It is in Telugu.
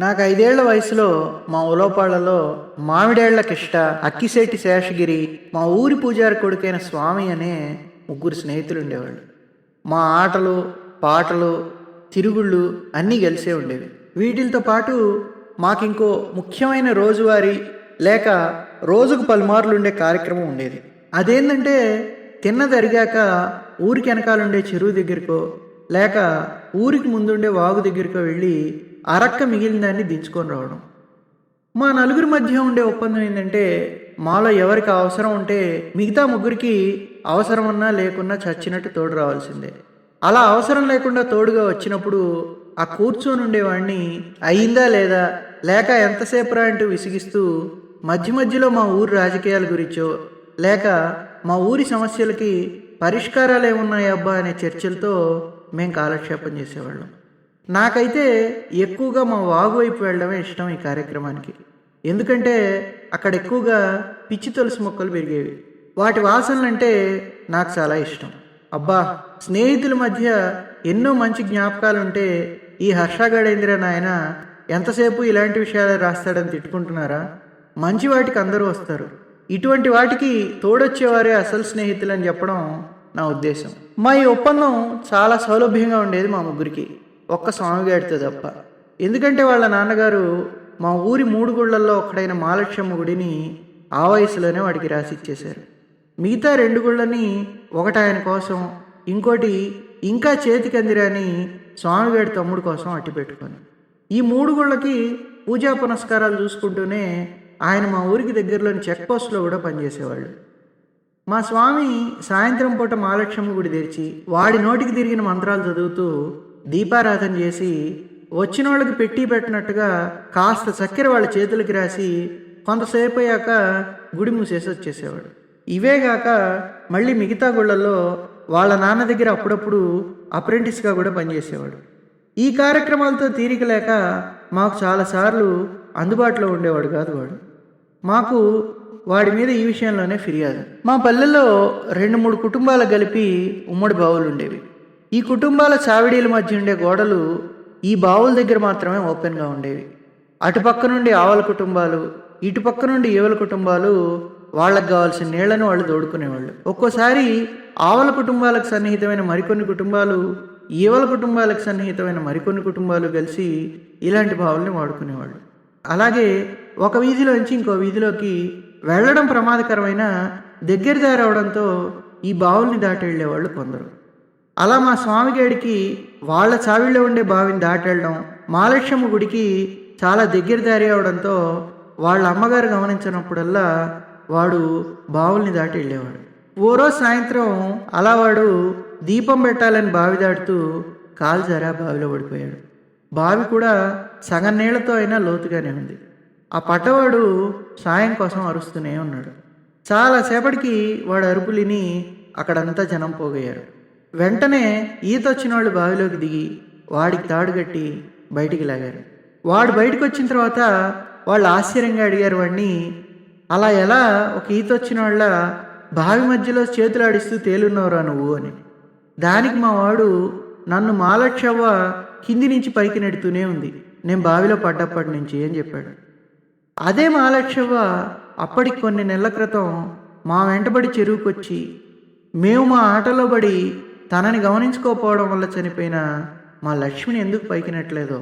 నాకు ఐదేళ్ళ వయసులో మా ఉలోపాళ్ళలో మామిడేళ్ళ కిష్ట అక్కిశెట్టి శేషగిరి మా ఊరి పూజారి కొడుకైన స్వామి అనే ముగ్గురు స్నేహితులు ఉండేవాళ్ళు. మా ఆటలు పాటలు తిరుగుళ్ళు అన్నీ కలిసే ఉండేవి. వీటితో పాటు మాకింకో ముఖ్యమైన రోజువారీ లేక రోజుకు పలుమార్లు ఉండే కార్యక్రమం ఉండేది. అదేంటంటే తిన్నదరిగాక ఊరికి వెనకాలండే చెరువు దగ్గరికో లేక ఊరికి ముందుండే వాగు దగ్గరికో వెళ్ళి అరక్క మిగిలిన దాన్ని దించుకొని రావడం. మా నలుగురి మధ్య ఉండే ఒప్పందం ఏంటంటే మాలో ఎవరికి అవసరం ఉంటే మిగతా ముగ్గురికి అవసరం ఉన్నా లేకున్నా చచ్చినట్టు తోడు రావాల్సిందే. అలా అవసరం లేకుండా తోడుగా వచ్చినప్పుడు ఆ కూర్చొని ఉండేవాడిని అయిందా లేదా లేక ఎంతసేపు రా అంటూ విసిగిస్తూ మధ్య మధ్యలో మా ఊరి రాజకీయాల గురించో లేక మా ఊరి సమస్యలకి పరిష్కారాలు ఏమున్నాయబ్బా అనే చర్చలతో మేము కాలక్షేపం చేసేవాళ్ళం. నాకైతే ఎక్కువగా మా వాగు వైపు వెళ్ళడమే ఇష్టం ఈ కార్యక్రమానికి. ఎందుకంటే అక్కడ ఎక్కువగా పిచ్చి తులసి మొక్కలు పెరిగేవి. వాటి వాసనలంటే నాకు చాలా ఇష్టం. అబ్బా స్నేహితుల మధ్య ఎన్నో మంచి జ్ఞాపకాలు ఉంటే ఈ హర్షగడేంద్ర నాయన ఎంతసేపు ఇలాంటి విషయాలు రాస్తాడని తిట్టుకుంటున్నారా? మంచి వాటికి అందరూ వస్తారు. ఇటువంటి వాటికి తోడొచ్చేవారే అసలు స్నేహితులు అని చెప్పడం నా ఉద్దేశం. మా ఈ ఒప్పందం చాలా సౌలభ్యంగా ఉండేది మా ముగ్గురికి. ఒక్క స్వామిగాడితో తప్ప. ఎందుకంటే వాళ్ళ నాన్నగారు మా ఊరి మూడు గుళ్ళల్లో ఒకడైన మాలక్ష్యమ్మ గుడిని ఆ వయసులోనే వాడికి రాసి ఇచ్చేశారు. మిగతా రెండు గుళ్ళని ఒకటి ఆయన కోసం ఇంకోటి ఇంకా చేతికందిరాని స్వామివాడి తమ్ముడు కోసం అట్టి పెట్టుకొని. ఈ మూడు గుళ్ళకి పూజా పునస్కారాలు చూసుకుంటూనే ఆయన మా ఊరికి దగ్గరలోని చెక్ పోస్ట్లో కూడా పనిచేసేవాళ్ళు. మా స్వామి సాయంత్రం పూట మహాలక్ష్మి గుడి తెరిచి వాడి నోటికి తిరిగిన మంత్రాలు చదువుతూ దీపారాధన చేసి వచ్చిన వాళ్ళకి పెట్టి పెట్టినట్టుగా కాస్త చక్కెర వాళ్ళ చేతులకి రాసి కొంతసేపు అయ్యాక గుడి మూసేసి వచ్చేసేవాడు. ఇవేగాక మళ్ళీ మిగతా గుళ్ళల్లో వాళ్ళ నాన్న దగ్గర అప్పుడప్పుడు అప్రెంటిస్గా కూడా పనిచేసేవాడు. ఈ కార్యక్రమాలతో తీరిక లేక మాకు చాలాసార్లు అందుబాటులో ఉండేవాడు కాదు వాడు. మాకు వాడి మీద ఈ విషయంలోనే ఫిర్యాదు. మా పల్లెల్లో రెండు మూడు కుటుంబాలు కలిపి ఉమ్మడి బావులు ఉండేవి. ఈ కుటుంబాల చావిడీల మధ్య ఉండే గోడలు ఈ బావుల దగ్గర మాత్రమే ఓపెన్గా ఉండేవి. అటుపక్క నుండి ఆవల కుటుంబాలు ఇటుపక్క నుండి ఈవల కుటుంబాలు వాళ్ళకి కావాల్సిన నీళ్ళను వాళ్ళు దోడుకునేవాళ్ళు ఒక్కోసారి ఆవల కుటుంబాలకు సన్నిహితమైన మరికొన్ని కుటుంబాలు ఈవల కుటుంబాలకు సన్నిహితమైన మరికొన్ని కుటుంబాలు కలిసి ఇలాంటి బావుల్ని వాడుకునేవాళ్ళు. అలాగే ఒక వీధిలోంచి ఇంకో వీధిలోకి వెళ్ళడం ప్రమాదకరమైన దగ్గర దారవడంతో ఈ బావుల్ని దాటి వెళ్ళేవాళ్ళు కొందరు. అలా మా స్వామిగాడికి వాళ్ళ చావిళ్ళలో ఉండే బావిని దాటెళ్ళడం మాలక్ష్యమ్మ గుడికి చాలా దగ్గర దారి అవడంతో వాళ్ళ అమ్మగారు గమనించినప్పుడల్లా వాడు బావుల్ని దాటి వెళ్ళేవాడు ఓ రోజు సాయంత్రం అలా వాడు దీపం పెట్టాలని బావి దాటుతూ కాలు జరా బావిలో పడిపోయాడు. బావి కూడా సగం నీళ్ళతో అయినా లోతుగానే ఉంది. ఆ పట్టవాడు సాయం కోసం అరుస్తూనే ఉన్నాడు. చాలాసేపటికి వాడు అరుపులిని అక్కడంతా జనం పోగయ్యారు. వెంటనే ఈత వచ్చిన వాళ్ళు బావిలోకి దిగి వాడికి తాడు కట్టి బయటికి లాగారు. వాడు బయటకు వచ్చిన తర్వాత వాళ్ళు ఆశ్చర్యంగా అడిగారు వాడిని అలా ఎలా ఒక ఈత వచ్చిన వాళ్ళ బావి మధ్యలో చేతులు ఆడిస్తూ తేలున్నవరా నువ్వు? అని. దానికి మా వాడు నన్ను మాలక్షవ్వ కింది నుంచి పైకి నెడుతూనే ఉంది. నేను బావిలో పడ్డప్పటి నుంచి అని చెప్పాడు. అదే మాలక్షవ్వ అప్పటికి కొన్ని నెలల క్రితం మా వెంటబడి చెరువుకొచ్చి మేము మా ఆటలో పడి తనని గమనించుకోకపోవడం వల్ల చనిపోయిన మా లక్ష్మిని ఎందుకు పైకినట్లేదో